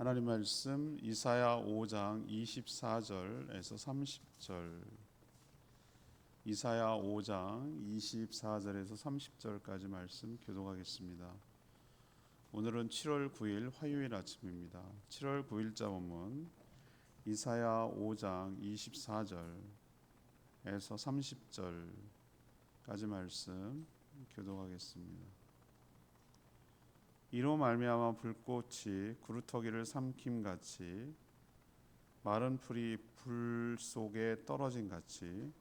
하나님 말씀 이사야 5장 24절에서 30절 이사야 5장 24절에서 30절까지 말씀 교독하겠습니다. 오늘은 7월 9일 화요일 아침입니다. 7월 9일자 본문 이사야 5장 24절에서 30절까지 말씀 교독하겠습니다. 이로 말미암아 불꽃이 구루터기를 삼킴 같이 마른 풀이 불 속에 떨어진 같이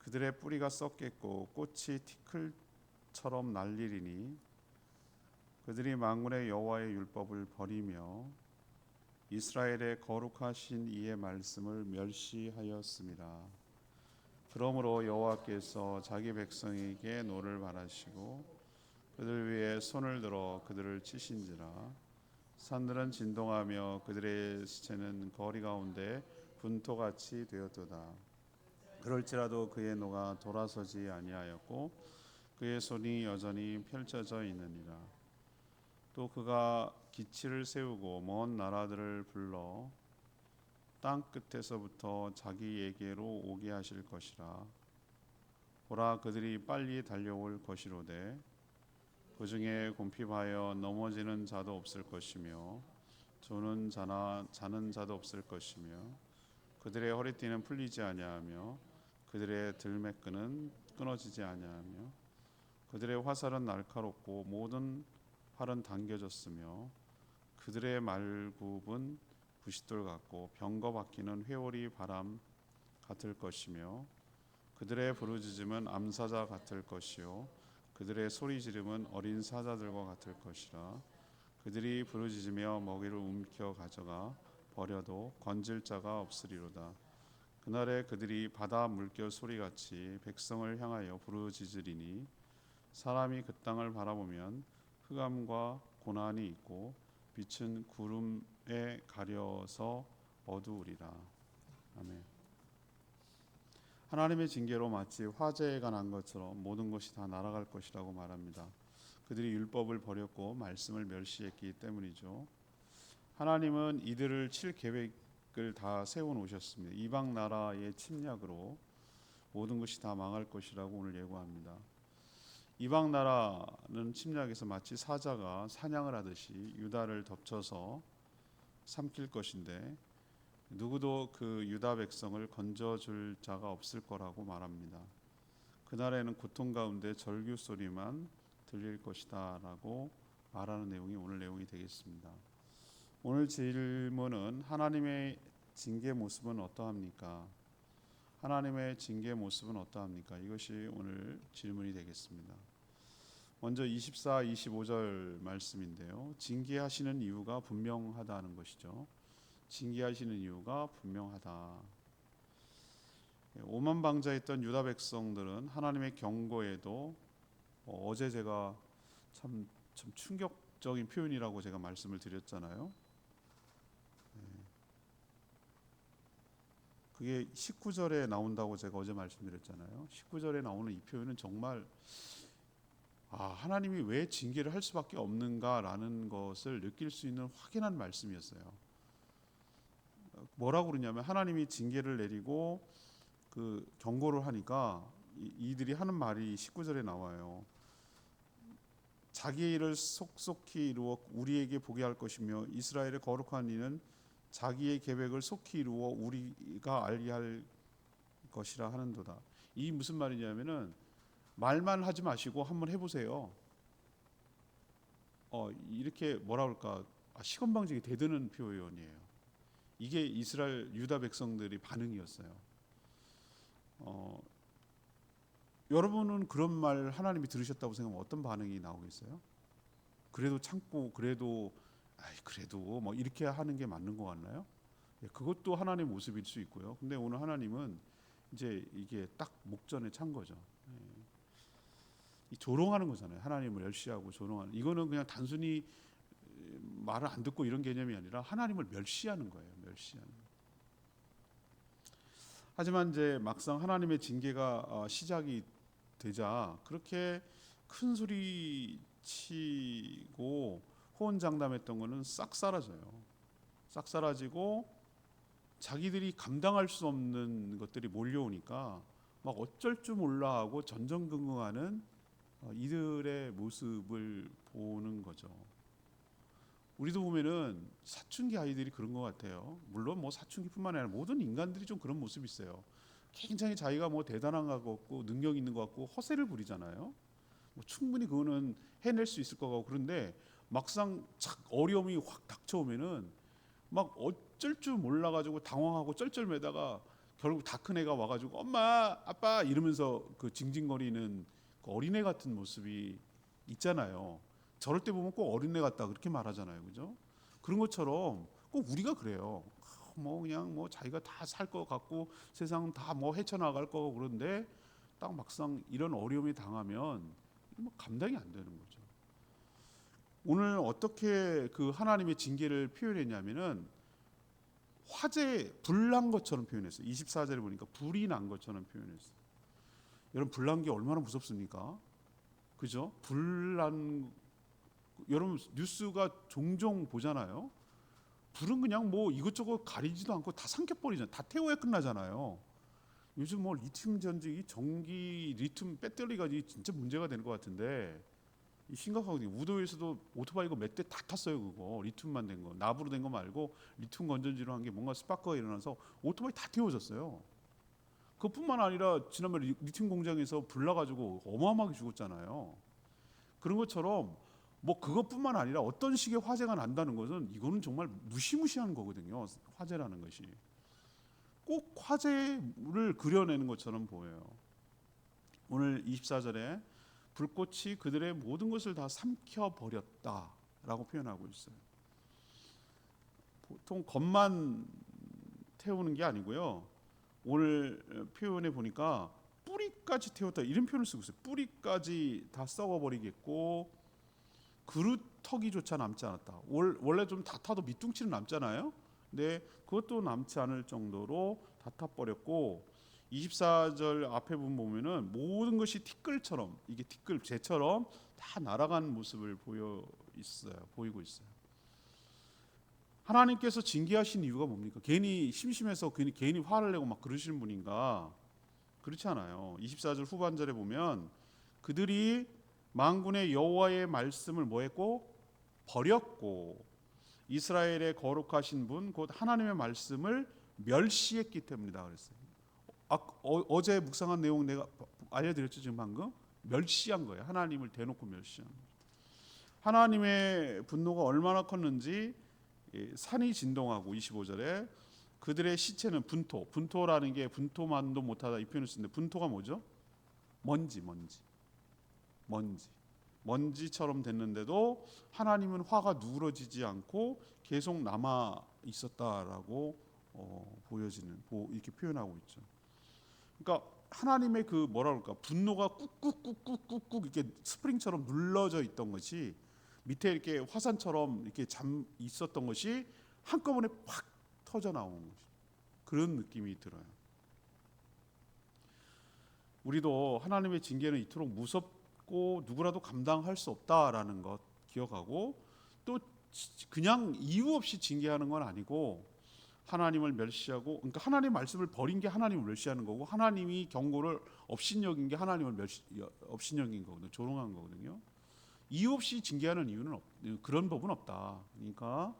그들의 뿌리가 썩겠고 꽃이 티클처럼 날리리니 그들이 만군의 여호와의 율법을 버리며 이스라엘의 거룩하신 이의 말씀을 멸시하였습니다. 그러므로 여호와께서 자기 백성에게 노를 바라시고 그들 위에 손을 들어 그들을 치신지라. 산들은 진동하며 그들의 시체는 거리 가운데 분토같이 되었도다. 그럴지라도 그의 노가 돌아서지 아니하였고 그의 손이 여전히 펼쳐져 있느니라. 또 그가 기치를 세우고 먼 나라들을 불러 땅 끝에서부터 자기에게로 오게 하실 것이라. 보라 그들이 빨리 달려올 것이로되 그 중에 곰핍하여 넘어지는 자도 없을 것이며 조는 자나 자는 자도 없을 것이며 그들의 허리띠는 풀리지 아니하며 그들의 들매끈은 끊어지지 아니하며 그들의 화살은 날카롭고 모든 활은 당겨졌으며 그들의 말굽은 부싯돌 같고 병거 바퀴는 회오리 바람 같을 것이며 그들의 부르짖음은 암사자 같을 것이요 그들의 소리 지름은 어린 사자들과 같을 것이라. 그들이 부르짖으며 먹이를 움켜 가져가 버려도 건질 자가 없으리로다. 그날에 그들이 바다 물결 소리같이 백성을 향하여 부르짖으리니 사람이 그 땅을 바라보면 흑암과 고난이 있고 빛은 구름에 가려서 어두우리라. 아멘. 하나님의 징계로 마치 화재가 난 것처럼 모든 것이 다 날아갈 것이라고 말합니다. 그들이 율법을 버렸고 말씀을 멸시했기 때문이죠. 하나님은 이들을 칠 계획을 다 세워 놓으셨습니다. 이방 나라의 침략으로 모든 것이 다 망할 것이라고 오늘 예고합니다. 이방 나라는 침략에서 마치 사자가 사냥을 하듯이 유다를 덮쳐서 삼킬 것인데 누구도 그 유다 백성을 건져 줄 자가 없을 거라고 말합니다. 그날에는 고통 가운데 절규 소리만 들릴 것이다라고 말하는 내용이 오늘 내용이 되겠습니다. 오늘 질문은 하나님의 징계 모습은 어떠합니까? 하나님의 징계 모습은 어떠합니까? 이것이 오늘 질문이 되겠습니다. 먼저 24, 25절 말씀인데요. 징계하시는 이유가 분명하다는 것이죠. 징계하시는 이유가 분명하다. 오만 방자했던 유다 백성들은 하나님의 경고에도 어, 어제 제가 참, 참 충격적인 표현이라고 제가 말씀을 드렸잖아요. 네. 그게 19절에 나온다고 제가 어제 말씀드렸잖아요. 19절에 나오는 이 표현은 정말 아, 하나님이 왜 징계를 할 수밖에 없는가라는 것을 느낄 수 있는 확연한 말씀이었어요. 뭐라고 그러냐면 하나님이 징계를 내리고 그 경고를 하니까 이들이 하는 말이 19절에 나와요. 자기 일을 속속히 이루어 우리에게 보게 할 것이며 이스라엘의 거룩한 이는 자기의 계획을 속히 이루어 우리가 알게 할 것이라 하는도다. 이 무슨 말이냐면은 말만 하지 마시고 한번 해보세요. 어 이렇게 뭐라 그럴까 아, 시건방지게 대드는 표현이에요. 이게 이스라엘 유다 백성들이 반응이었어요. 어, 여러분은 그런 말 하나님이 들으셨다고 생각하면 어떤 반응이 나오겠어요? 그래도 참고 그래도 아이 그래도 뭐 이렇게 하는 게 맞는 것 같나요? 예, 그것도 하나님의 모습일 수 있고요. 근데 오늘 하나님은 이제 이게 딱 목전에 찬 거죠. 예. 이 조롱하는 거잖아요. 하나님을 멸시하고 조롱하는. 이거는 그냥 단순히 말을 안 듣고 이런 개념이 아니라 하나님을 멸시하는 거예요. 멸시하는. 하지만 이제 막상 하나님의 징계가 어, 시작이 되자 그렇게 큰 소리 치고 호언장담했던 거는 싹 사라져요. 싹 사라지고 자기들이 감당할 수 없는 것들이 몰려오니까 막 어쩔 줄 몰라 하고 전전긍긍하는 어, 이들의 모습을 보는 거죠. 우리도 보면은 사춘기 아이들이 그런 것 같아요. 물론 뭐 사춘기뿐만 아니라 모든 인간들이 좀 그런 모습이 있어요. 굉장히 자기가 뭐 대단한 것 같고 능력 있는 것 같고 허세를 부리잖아요. 뭐 충분히 그거는 해낼 수 있을 것 같고 그런데 막상 착 어려움이 확 닥쳐오면은 막 어쩔 줄 몰라가지고 당황하고 쩔쩔매다가 결국 다 큰 애가 와가지고 엄마 아빠 이러면서 그 징징거리는 그 어린애 같은 모습이 있잖아요. 저럴 때 보면 꼭 어린애 같다 그렇게 말하잖아요, 그죠? 그런 것처럼 꼭 우리가 그래요. 아, 뭐 그냥 뭐 자기가 다 살 것 같고 세상 다 뭐 헤쳐나갈 거고 그런데 딱 막상 이런 어려움이 당하면 뭐 감당이 안 되는 거죠. 오늘 어떻게 그 하나님의 징계를 표현했냐면은 화재 불난 것처럼 표현했어요. 24절에 보니까 불이 난 것처럼 표현했어요. 여러분 불난 게 얼마나 무섭습니까? 그죠? 불난 여러분 뉴스가 종종 보잖아요. 불은 그냥 뭐 이것저것 가리지도 않고 다 삼켜버리잖아요. 다 태워야 끝나잖아요. 요즘 뭐 리튬 전지, 전기 리튬 배터리가 이 진짜 문제가 되는 것 같은데 이 심각하거든요. 우도에서도 오토바이 이거 몇대 다 탔어요. 그거 리튬만 된 거, 납으로 된 거 말고 리튬 건전지로 한 게 뭔가 스파크가 일어나서 오토바이 다 태워졌어요. 그뿐만 아니라 지난번에 리- 리튬 공장에서 불나가지고 어마어마하게 죽었잖아요. 그런 것처럼 뭐 그것뿐만 아니라 어떤 식의 화재가 난다는 것은 이거는 정말 무시무시한 거거든요. 화재라는 것이 꼭 화재를 그려내는 것처럼 보여요. 오늘 24절에 불꽃이 그들의 모든 것을 다 삼켜 버렸다라고 표현하고 있어요. 보통 겉만 태우는 게 아니고요. 오늘 표현해 보니까 뿌리까지 태웠다 이런 표현을 쓰고 있어요. 뿌리까지 다 썩어버리겠고 그루터기조차 남지 않았다. 월- 원래 좀 다 타도 밑둥치는 남잖아요. 근데 그것도 남지 않을 정도로 다 타 버렸고 24절 앞에 부분 보면은 모든 것이 티끌처럼 이게 티끌 재처럼 다 날아간 모습을 보여 있어요. 보이고 있어요. 하나님께서 징계하신 이유가 뭡니까? 괜히 심심해서 괜히, 괜히 화를 내고 막 그러시는 분인가? 그렇지 않아요. 24절 후반절에 보면 그들이 만군의 여호와의 말씀을 뭐했고 버렸고 이스라엘의 거룩하신 분 곧 하나님의 말씀을 멸시했기 때문이다 그랬어요. 아, 어, 제 묵상한 내용 내가 알려드렸죠 지금 방금 멸시한 거예요. 하나님을 대놓고 멸시한. 하나님의 분노가 얼마나 컸는지 예, 산이 진동하고 25절에 그들의 시체는 분토, 분토라는 게 분토만도 못하다 이 표현을 쓰는데 분토가 뭐죠? 먼지, 먼지, 먼지, 먼지처럼 됐는데도 하나님은 화가 누그러지지 않고 계속 남아 있었다라고 어, 보여지는 보, 이렇게 표현하고 있죠. 그러니까 하나님의 그 뭐라 그럴까 분노가 꾹꾹꾹꾹꾹꾹 이렇게 스프링처럼 눌러져 있던 것이 밑에 이렇게 화산처럼 이렇게 잠 있었던 것이 한꺼번에 팍 터져 것이 그런 느낌이 들어요. 우리도 하나님의 징계는 이토록 무섭 고 누구라도 감당할 수 없다라는 것 기억하고 또 그냥 이유 없이 징계하는 건 아니고 하나님을 멸시하고 그러니까 하나님 말씀을 버린 게 하나님을 멸시하는 거고 하나님이 경고를 업신여긴 게 하나님을 멸시 업신여긴 거거든요. 조롱한 거거든요. 이유 없이 징계하는 이유는 없, 그런 법은 없다. 그러니까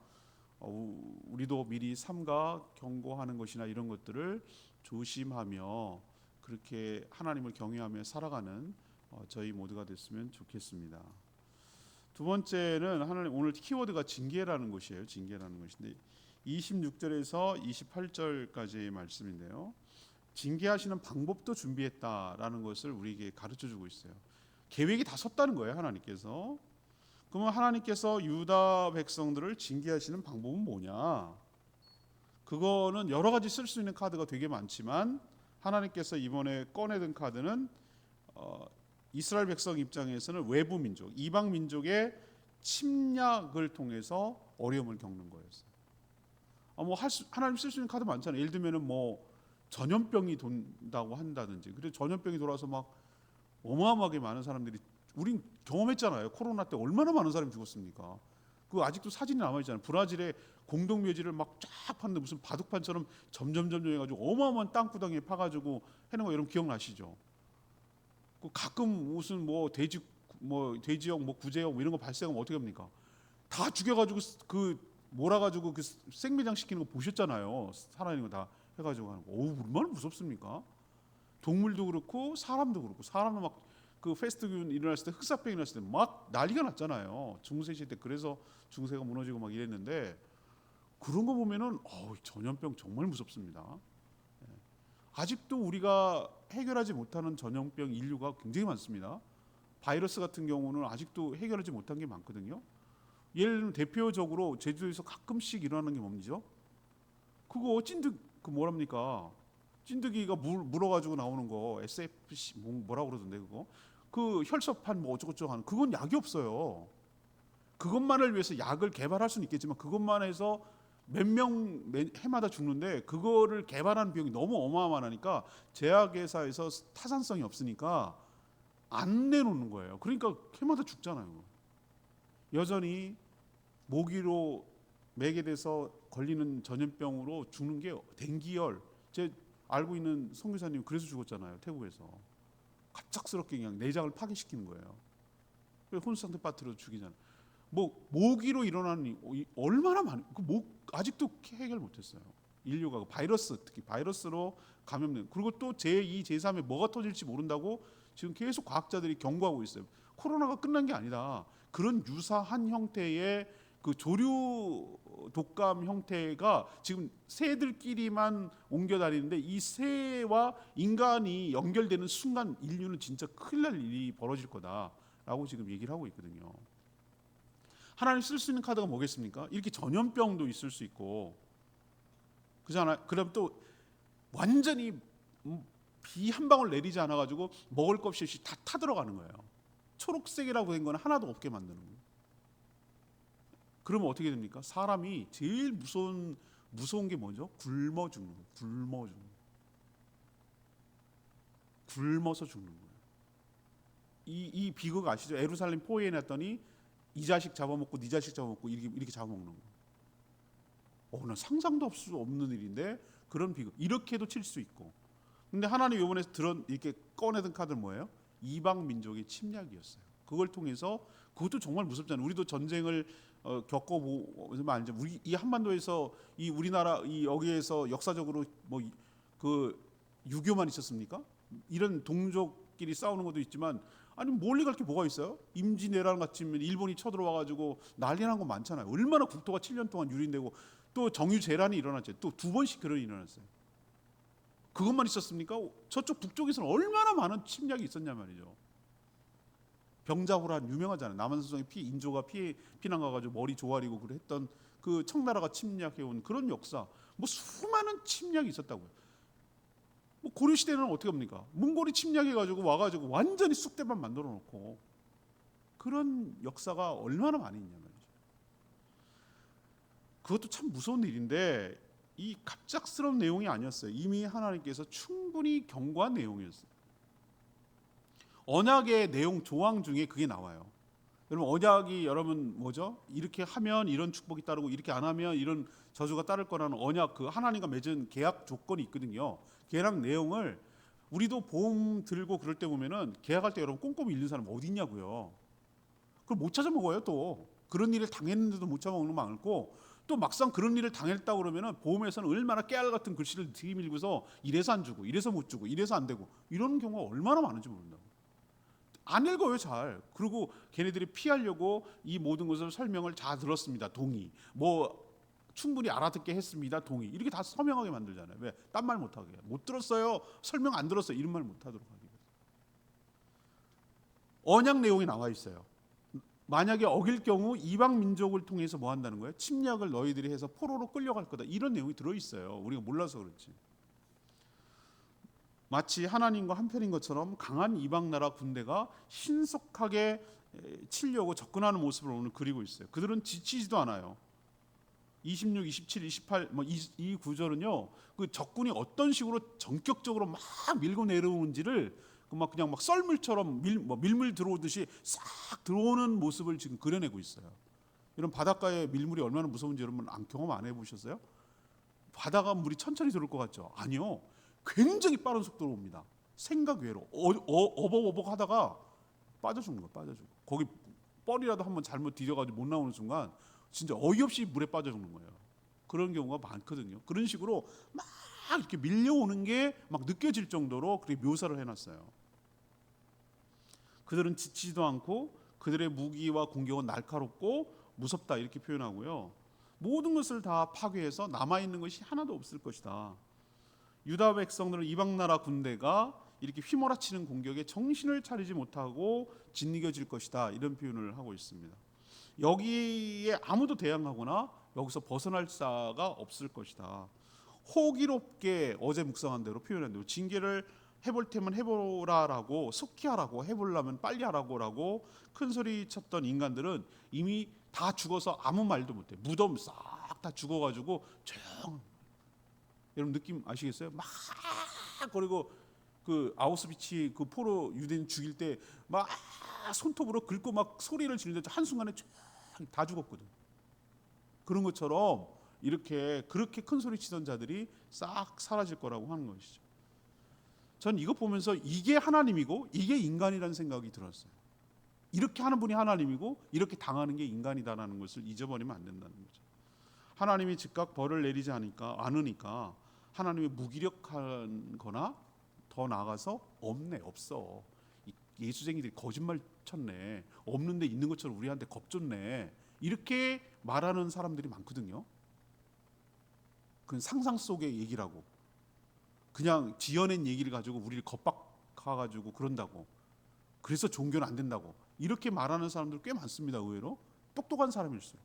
어, 우리도 미리 삼가 경고하는 것이나 이런 것들을 조심하며 그렇게 하나님을 경외하며 살아가는 어, 저희 모두가 됐으면 좋겠습니다. 두 번째는 하나님 오늘 키워드가 징계라는 것이에요. 징계라는 것인데 26절에서 28절까지의 말씀인데요. 징계하시는 방법도 준비했다라는 것을 우리에게 가르쳐 주고 있어요. 계획이 다 섰다는 거예요, 하나님께서. 그러면 하나님께서 유다 백성들을 징계하시는 방법은 뭐냐? 그거는 여러 가지 쓸 수 있는 카드가 되게 많지만 하나님께서 이번에 꺼내든 카드는 어, 이스라엘 백성 입장에서는 외부 민족, 이방 민족의 침략을 통해서 어려움을 겪는 거였어요. 아, 뭐할 수, 하나님 쓸 수 있는 카드 많잖아요. 예를 들면은 뭐 전염병이 돈다고 한다든지. 그래 전염병이 돌아서 막 어마어마하게 많은 사람들이 우린 경험했잖아요. 코로나 때 얼마나 많은 사람이 죽었습니까? 그 아직도 사진이 남아 있잖아요. 브라질의 공동 묘지를 막 쫙 파는데 무슨 바둑판처럼 점점 점점 해가지고 어마어마한 땅구덩이에 파가지고 해놓은 거 여러분 기억나시죠? 그 가끔 무슨 뭐 돼지 뭐 돼지역 뭐 구제역 뭐 이런 거 발생하면 어떻게 합니까? 다 죽여가지고 그 몰아가지고 그 생매장 시키는 거 보셨잖아요. 살아있는 거 다 해가지고 하는 거. 어우 얼마나 무섭습니까? 동물도 그렇고 사람도 그렇고 사람도 막그 페스트균 일어났을 때 흑사병 일어났을 때 막 난리가 났잖아요. 중세 시대 그래서 중세가 무너지고 막 이랬는데 그런 거 보면은 어우 전염병 정말 무섭습니다. 예. 아직도 우리가 해결하지 못하는 전염병 인류가 굉장히 많습니다. 바이러스 같은 경우는 아직도 해결하지 못한 게 많거든요. 예를 들면 대표적으로 제주도에서 가끔씩 일어나는 게 뭡니죠? 그거 찐득 그 뭐랍니까? 찐득이가 물 물어가지고 나오는 거 SFC 뭐, 뭐라 그러던데 그거 그 혈소판 뭐 어쩌고저쩌고 하는 그건 약이 없어요. 그것만을 위해서 약을 개발할 수는 있겠지만 그것만 해서 몇 명 해마다 죽는데 그거를 개발하는 비용이 너무 어마어마하니까 제약회사에서 타산성이 없으니까 안 내놓는 거예요. 그러니까 해마다 죽잖아요. 여전히 모기로 매개돼서 걸리는 전염병으로 죽는 게 댕기열. 제 알고 있는 선교사님 그래서 죽었잖아요. 태국에서 갑작스럽게 그냥 내장을 파괴시키는 거예요. 혼수상태 빠뜨려 죽이잖아요. 뭐 모기로 일어나는 얼마나 많은 그목 아직도 해결 못했어요. 인류가 그 바이러스 특히 바이러스로 감염된 그리고 또 제2, 제3에 뭐가 터질지 모른다고 지금 계속 과학자들이 경고하고 있어요. 코로나가 끝난 게 아니다. 그런 유사한 형태의 그 조류 독감 형태가 지금 새들끼리만 옮겨 다니는데 이 새와 인간이 연결되는 순간 인류는 진짜 큰일 날 일이 벌어질 거다라고 지금 얘기를 하고 있거든요. 하나님 쓸 수 있는 카드가 뭐겠습니까? 이렇게 전염병도 있을 수 있고 그잖아. 그럼 또 완전히 비 한 방울 내리지 않아 가지고 먹을 것 없이 다 타들어가는 거예요. 초록색이라고 된 거는 하나도 없게 만드는 거예요. 그러면 어떻게 됩니까? 사람이 제일 무서운 무서운 게 뭐죠? 굶어 죽는 거예요. 굶어 죽는. 굶어서 죽는 거예요. 이, 이 비극 아시죠? 에루살렘 포위해 놨더니 이 자식 잡아먹고 네 자식 잡아먹고 이렇게 이렇게 잡아먹는 거. 어, 나 상상도 없을 수 없는 일인데 그런 비극 이렇게도 칠 수 있고. 근데 하나님 이번에 들은 이렇게 꺼내든 카드는 뭐예요? 이방 민족의 침략이었어요. 그걸 통해서 그것도 정말 무섭잖아요. 우리도 전쟁을 어, 겪어보면 알죠. 우리 이 한반도에서 이 우리나라 이 여기에서 역사적으로 뭐 그 유교만 있었습니까? 이런 동족끼리 싸우는 것도 있지만 아니 멀리 갈 게 뭐가 있어요? 임진왜란 같으면 일본이 쳐들어와 가지고 난리 난 거 많잖아요. 얼마나 국토가 7년 동안 유린되고 또 정유 재란이 일어났죠. 또 두 번씩 그런 일어났어요. 그것만 있었습니까? 저쪽 북쪽에서는 얼마나 많은 침략이 있었냐 말이죠. 병자호란 유명하잖아요. 남한산성의 피 인조가 피해 피난 가가지고 머리 조아리고 그랬던 그 청나라가 침략해온 그런 역사, 뭐 수많은 침략이 있었다고요. 뭐 고려 시대는 어떻게 합니까? 몽골이 침략해 가지고 와 가지고 완전히 쑥대밭 만들어 놓고 그런 역사가 얼마나 많이 있냐 말이죠. 그것도 참 무서운 일인데 이 갑작스러운 내용이 아니었어요. 이미 하나님께서 충분히 경고한 내용이었어요. 언약의 내용 조항 중에 그게 나와요. 여러분 언약이 여러분 뭐죠? 이렇게 하면 이런 축복이 따르고 이렇게 안 하면 이런 저주가 따를 거라는 언약 그 하나님과 맺은 계약 조건이 있거든요. 계약 내용을 우리도 보험 들고 그럴 때 보면은 계약할 때 여러분 꼼꼼히 읽는 사람 어디 있냐고요. 그걸 못 찾아 먹어요 또 그런 일을 당했는데도 못 찾아 먹는 거 많고 또 막상 그런 일을 당했다 그러면은 보험에서는 얼마나 깨알 같은 글씨를 들이밀고서 이래서 안 주고 이래서 못 주고 이래서 안 되고 이런 경우가 얼마나 많은지 모른다고. 안 읽어요 잘. 그리고 걔네들이 피하려고 이 모든 것을 설명을 다 들었습니다. 동의. 뭐 충분히 알아듣게 했습니다. 동의. 이렇게 다 서명하게 만들잖아요. 왜? 딴 말 못하게. 못 들었어요. 설명 안 들었어요. 이런 말 못하도록 하기 위해서. 언약 내용이 나와 있어요. 만약에 어길 경우 이방 민족을 통해서 뭐 한다는 거예요? 침략을 너희들이 해서 포로로 끌려갈 거다. 이런 내용이 들어 있어요. 우리가 몰라서 그렇지. 마치 하나님과 한편인 것처럼 강한 이방 나라 군대가 신속하게 에, 치려고 접근하는 모습을 오늘 그리고 있어요. 그들은 지치지도 않아요. 26, 27, 28, 뭐이 이 구절은요. 그 적군이 어떤 식으로 전격적으로 막 밀고 내려오는지를 그막 그냥 막 썰물처럼 밀, 뭐 밀물 들어오듯이 싹 들어오는 모습을 지금 그려내고 있어요. 이런 바닷가의 밀물이 얼마나 무서운지 여러분 안 경험 안 해보셨어요? 바다가 물이 천천히 들어올 것 같죠? 아니요. 굉장히 빠른 속도로 옵니다. 생각 외로 어, 어, 하다가 빠져 죽는 거예요. 빠져 죽어. 거기 뻘이라도 한번 잘못 디뎌가지고 못 나오는 순간 진짜 어이없이 물에 빠져 죽는 거예요. 그런 경우가 많거든요. 그런 식으로 막 이렇게 밀려오는 게 막 느껴질 정도로 그렇게 묘사를 해놨어요. 그들은 지치지도 않고 그들의 무기와 공격은 날카롭고 무섭다 이렇게 표현하고요. 모든 것을 다 파괴해서 남아 있는 것이 하나도 없을 것이다. 유다 백성들은 이방 나라 군대가 이렇게 휘몰아치는 공격에 정신을 차리지 못하고 짓이겨질 것이다 이런 표현을 하고 있습니다. 여기에 아무도 대항하거나 여기서 벗어날 자가 없을 것이다. 호기롭게 어제 묵상한 대로 표현한 대로 징계를 해볼 테면 해보라라고 속히 하라고 해보려면 빨리 하라고라고 큰 소리 쳤던 인간들은 이미 다 죽어서 아무 말도 못해 무덤 싹 다 죽어가지고 조용 여러분 느낌 아시겠어요? 막 그리고 그 아우스비치 그 포로 유대인 죽일 때 막 손톱으로 긁고 막 소리를 지르는데 한 순간에 쫙다 죽었거든. 그런 것처럼 이렇게 그렇게 큰 소리 치던 자들이 싹 사라질 거라고 하는 것이죠. 전 이거 보면서 이게 하나님이고 이게 인간이라는 생각이 들었어요. 이렇게 하는 분이 하나님이고 이렇게 당하는 게 인간이다라는 것을 잊어버리면 안 된다는 거죠. 하나님이 즉각 벌을 내리지 않으니까 않으니까 하나님이 무기력한 거나 더 나아가서 없네 없어. 이 예수쟁이들이 거짓말 쳤네. 없는데 있는 것처럼 우리한테 겁줬네. 이렇게 말하는 사람들이 많거든요. 그건 상상 속의 얘기라고. 그냥 지어낸 얘기를 가지고 우리를 겁박해가지고 그런다고. 그래서 종교는 안 된다고. 이렇게 말하는 사람들 꽤 많습니다. 의외로. 똑똑한 사람일수록.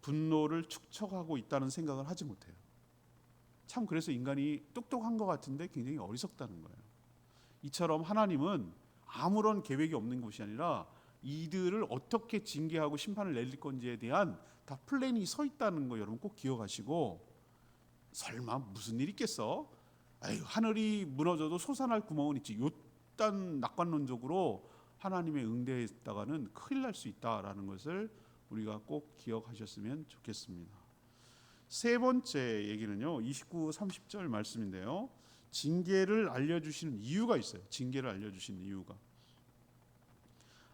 분노를 축적하고 있다는 생각을 하지 못해요. 참 그래서 인간이 똑똑한 것 같은데 굉장히 어리석다는 거예요. 이처럼 하나님은 아무런 계획이 없는 것이 아니라 이들을 어떻게 징계하고 심판을 내릴 건지에 대한 다 플랜이 서 있다는 거 여러분 꼭 기억하시고 설마 무슨 일 있겠어? 아유, 하늘이 무너져도 솟아날 구멍은 있지. 요딴 낙관론적으로 하나님의 응대했다가는 큰일 날 수 있다라는 것을 우리가 꼭 기억하셨으면 좋겠습니다. 세 번째 얘기는요. 29, 30절 말씀인데요. 징계를 알려주시는 이유가 있어요. 징계를 알려주시는 이유가.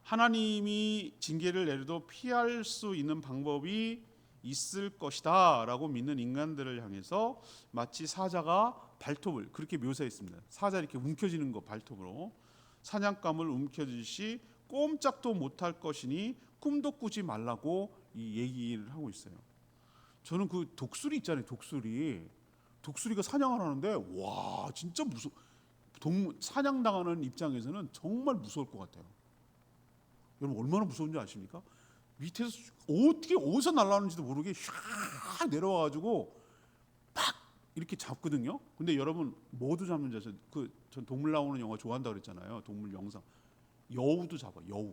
하나님이 징계를 내려도 피할 수 있는 방법이 있을 것이다 라고 믿는 인간들을 향해서 마치 사자가 발톱을 그렇게 묘사했습니다. 사자 이렇게 움켜쥐는 거 발톱으로 사냥감을 움켜쥐시 꼼짝도 못할 것이니 꿈도 꾸지 말라고 이 얘기를 하고 있어요. 저는 그 독수리 있잖아요. 독수리. 독수리가 사냥을 하는데 와 진짜 무서. 동 사냥 당하는 입장에서는 정말 무서울 것 같아요. 여러분 얼마나 무서운지 아십니까? 밑에서 어떻게 어디서 날라오는지도 모르게 샥 내려와 가지고 팍 이렇게 잡거든요. 근데 여러분 모두 잡는 자세 그전 동물 나오는 영화 좋아한다 그랬잖아요. 동물 영상 여우도 잡아 여우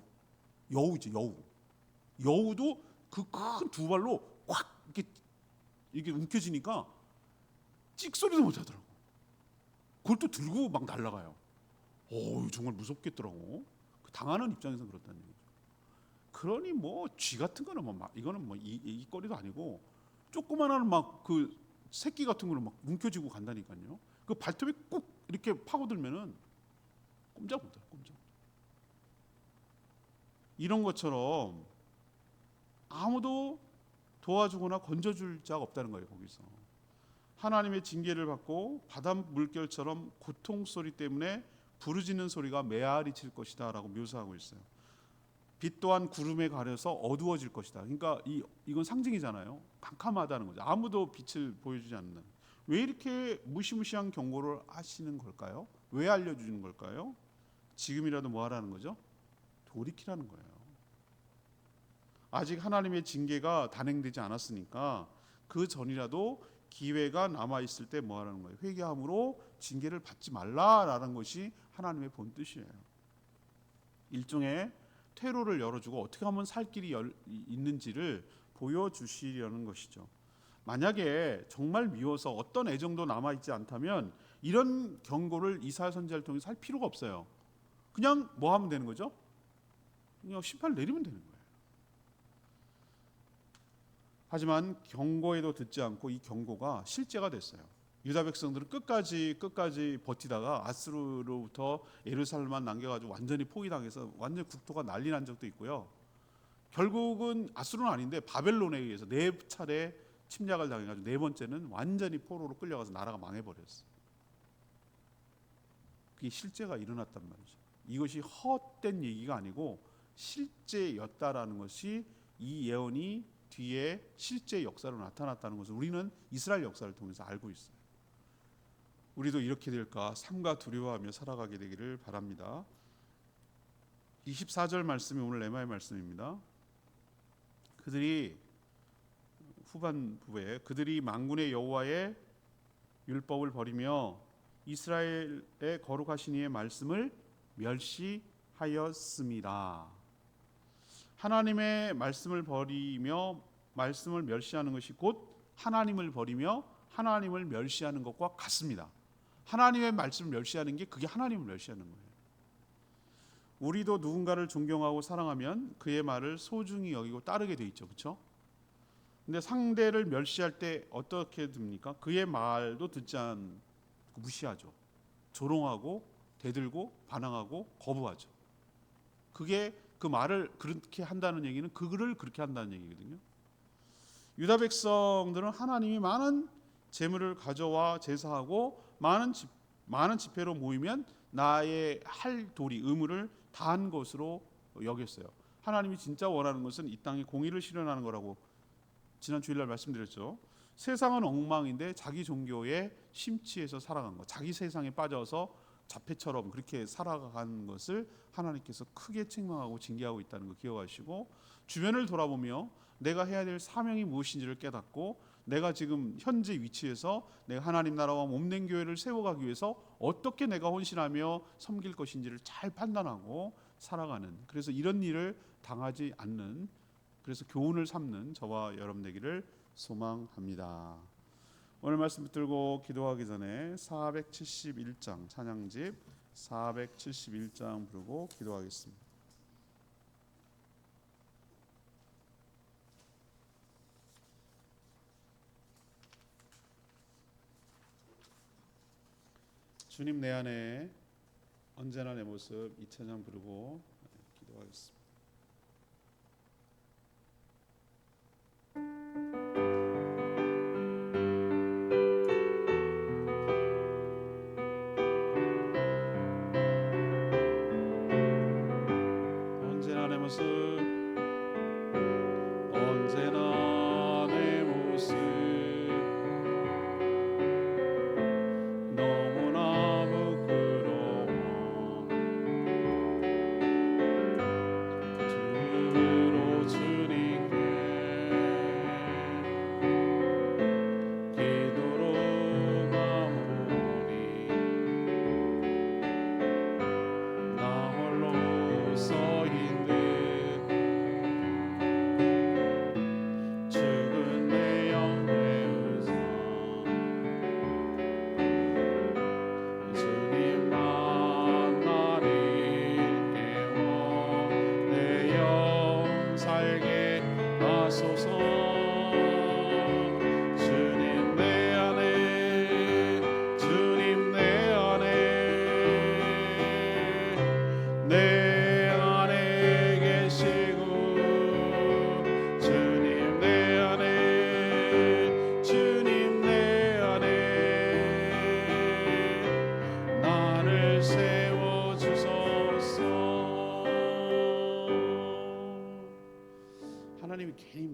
여우 있지 여우 여우도 그 큰 두 발로 확 이렇게 이게 움켜지니까 찍소리도 못 하더라고. 그걸 또 들고 막 날아가요. 오 정말 무섭겠더라고. 그 당하는 입장에서 그렇다는 얘기죠. 그러니 뭐 쥐 같은 거는 뭐막 이거는 뭐이 이 거리도 아니고 조그만한 막 그 새끼 같은 거는 막 움켜쥐고 간다니까요. 그 발톱에 꾹 이렇게 파고들면은 꼼짝 못해요. 꼼짝. 이런 것처럼 아무도 도와주거나 건져줄 자가 없다는 거예요 거기서 하나님의 징계를 받고 바다 물결처럼 고통 소리 때문에 부르짖는 소리가 메아리 칠 것이다라고 묘사하고 있어요. 빛 또한 구름에 가려서 어두워질 것이다. 그러니까 이 이건 상징이잖아요. 캄캄하다는 거죠. 아무도 빛을 보여주지 않는. 왜 이렇게 무시무시한 경고를 하시는 걸까요? 왜 알려주는 걸까요? 지금이라도 뭐 하라는 거죠? 돌이키라는 거예요. 아직 하나님의 징계가 단행되지 않았으니까 그 전이라도 기회가 남아 있을 때 뭐 하라는 거예요? 회개함으로 징계를 받지 말라라는 것이 하나님의 본 뜻이에요. 일종의 퇴로를 열어주고 어떻게 하면 살 길이 열, 있는지를 보여주시려는 것이죠. 만약에 정말 미워서 어떤 애정도 남아 있지 않다면 이런 경고를 이사야 선지자를 통해 살 필요가 없어요. 그냥 뭐 하면 되는 거죠? 그냥 심판을 내리면 되는 거예요. 하지만 경고에도 듣지 않고 이 경고가 실제가 됐어요. 유다 백성들은 끝까지 끝까지 버티다가 아스루로부터 예루살렘만 남겨가지고 완전히 포위당해서 완전 국토가 난리 난 적도 있고요. 결국은 아스루는 아닌데 바벨론에 의해서 네 차례 침략을 당해가지고 네 번째는 완전히 포로로 끌려가서 나라가 망해버렸어요. 그게 실제가 일어났단 말이죠. 이것이 헛된 얘기가 아니고 실제였다라는 것이 이 예언이 뒤에 실제 역사로 나타났다는 것을 우리는 이스라엘 역사를 통해서 알고 있어요. 우리도 이렇게 될까 삼가 두려워하며 살아가게 되기를 바랍니다. 24절 말씀이 오늘 레마의 말씀입니다. 그들이 후반부에 그들이 만군의 여호와의 율법을 버리며 이스라엘의 거룩하신 이의 말씀을 멸시하였습니다. 하나님의 말씀을 버리며 말씀을 멸시하는 것이 곧 하나님을 버리며 하나님을 멸시하는 것과 같습니다. 하나님의 말씀을 멸시하는 게 그게 하나님을 멸시하는 거예요. 우리도 누군가를 존경하고 사랑하면 그의 말을 소중히 여기고 따르게 돼 있죠. 그렇죠? 근데 상대를 멸시할 때 어떻게 됩니까? 그의 말도 듣지 않고 무시하죠. 조롱하고 대들고 반항하고 거부하죠. 그게 그 말을 그렇게 한다는 얘기는 그 글을 그렇게 한다는 얘기거든요. 유다 백성들은 하나님이 많은 재물을 가져와 제사하고 많은 집 많은 집회로 모이면 나의 할 도리 의무를 다한 것으로 여겼어요. 하나님이 진짜 원하는 것은 이 땅에 공의를 실현하는 거라고 지난 주일날 말씀드렸죠. 세상은 엉망인데 자기 종교에 심취해서 살아간 것, 자기 세상에 빠져서 자폐처럼 그렇게 살아간 것을 하나님께서 크게 책망하고 징계하고 있다는 거 기억하시고 주변을 돌아보며 내가 해야 될 사명이 무엇인지를 깨닫고 내가 지금 현재 위치에서 내가 하나님 나라와 몸된 교회를 세워가기 위해서 어떻게 내가 헌신하며 섬길 것인지를 잘 판단하고 살아가는 그래서 이런 일을 당하지 않는 그래서 교훈을 삼는 저와 여러분 되기를 소망합니다. 오늘 말씀 붙들고 기도하기 전에 471장 찬양집 471장 부르고 기도하겠습니다. 주님 내 안에 언제나 내 모습 이 찬양 부르고 기도하겠습니다.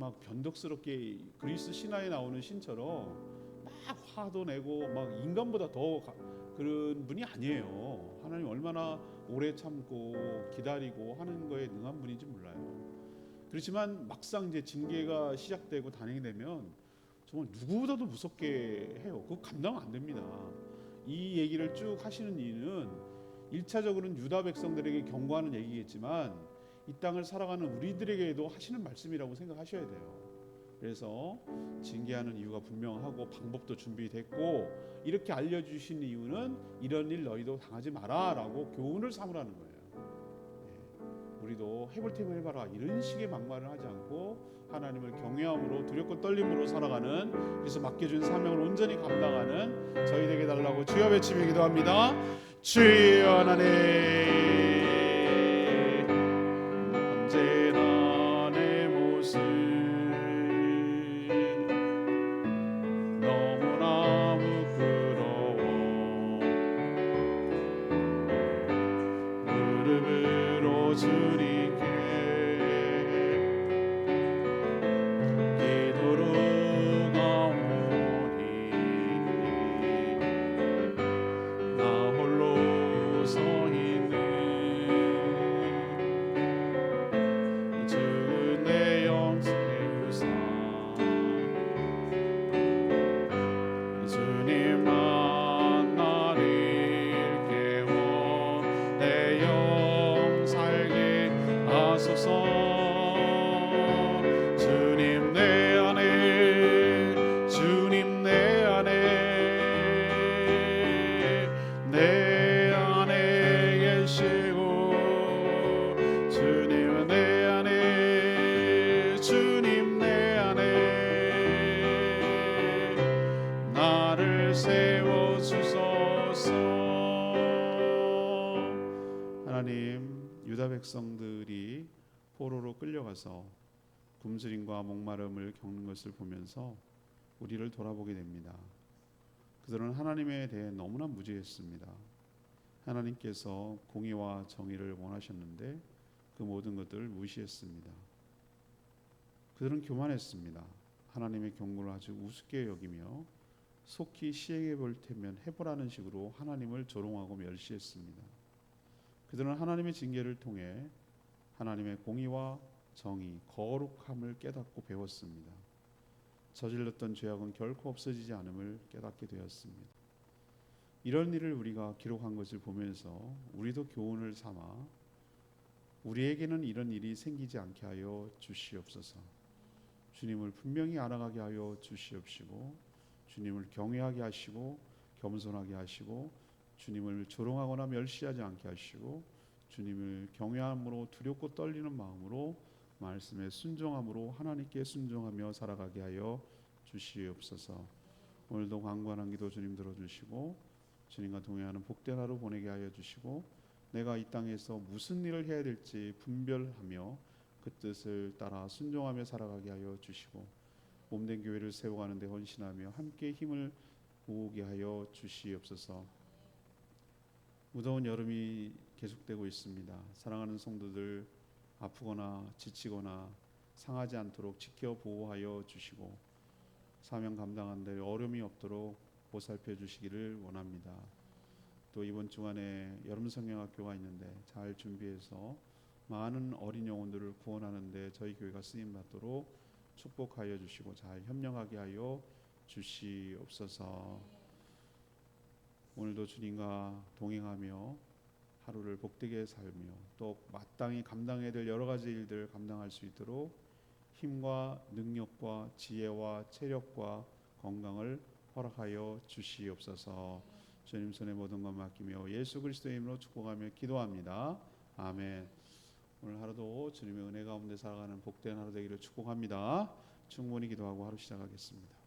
막 변덕스럽게 그리스 신화에 나오는 신처럼 막 화도 내고 막 인간보다 더 가- 그런 분이 아니에요. 하나님 얼마나 오래 참고 기다리고 하는 거에 능한 분인지 몰라요. 그렇지만 막상 이제 징계가 시작되고 단행이 되면 정말 누구보다도 무섭게 해요. 그거 감당 안 됩니다. 이 얘기를 쭉 하시는 이유는 일차적으로는 유다 백성들에게 경고하는 얘기겠지만 이 땅을 살아가는 우리들에게도 하시는 말씀이라고 생각하셔야 돼요. 그래서 징계하는 이유가 분명하고 방법도 준비됐고 이렇게 알려주신 이유는 이런 일 너희도 당하지 마라라고 교훈을 삼으라는 거예요. 예. 우리도 해볼 테면 해봐라 이런 식의 막말을 하지 않고 하나님을 경외함으로 두렵고 떨림으로 살아가는 그래서 맡겨준 사명을 온전히 감당하는 저희 되게 달라고 주여 외치며 기도합니다. 주여 하나님 끌려가서 굶주림과 목마름을 겪는 것을 보면서 우리를 돌아보게 됩니다. 그들은 하나님에 대해 너무나 무지했습니다. 하나님께서 공의와 정의를 원하셨는데 그 모든 것들을 무시했습니다. 그들은 교만했습니다. 하나님의 경고를 아주 우습게 여기며 속히 시행해 볼 테면 해보라는 식으로 하나님을 조롱하고 멸시했습니다. 그들은 하나님의 징계를 통해 하나님의 공의와 정의, 거룩함을 깨닫고 배웠습니다. 저질렀던 죄악은 결코 없어지지 않음을 깨닫게 되었습니다. 이런 일을 우리가 기록한 것을 보면서 우리도 교훈을 삼아 우리에게는 이런 일이 생기지 않게 하여 주시옵소서. 주님을 분명히 알아가게 하여 주시옵시고 주님을 경외하게 하시고 겸손하게 하시고 주님을 조롱하거나 멸시하지 않게 하시고 주님을 경외함으로 두렵고 떨리는 마음으로 말씀에 순종함으로 하나님께 순종하며 살아가게 하여 주시옵소서. 오늘도 강관한 기도 주님 들어주시고 주님과 동행하는 복된 하루 보내게 하여 주시고 내가 이 땅에서 무슨 일을 해야 될지 분별하며 그 뜻을 따라 순종하며 살아가게 하여 주시고 몸된 교회를 세워가는 데 헌신하며 함께 힘을 모으게 하여 주시옵소서. 무더운 여름이 계속되고 있습니다. 사랑하는 성도들 아프거나 지치거나 상하지 않도록 지켜 보호하여 주시고 사명 감당하는데 어려움이 없도록 보살펴 주시기를 원합니다. 또 이번 주간에 여름 성경학교가 있는데 잘 준비해서 많은 어린 영혼들을 구원하는데 저희 교회가 쓰임 받도록 축복하여 주시고 잘 협력하게 하여 주시옵소서. 오늘도 주님과 동행하며 하루를 복되게 살며 또 마땅히 감당해야 될 여러 가지 일들 감당할 수 있도록 힘과 능력과 지혜와 체력과 건강을 허락하여 주시옵소서. 주님 손에 모든 것 맡기며 예수 그리스도의 이름으로 축복하며 기도합니다. 아멘. 오늘 하루도 주님의 은혜 가운데 살아가는 복된 하루 되기를 축복합니다. 충분히 기도하고 하루 시작하겠습니다.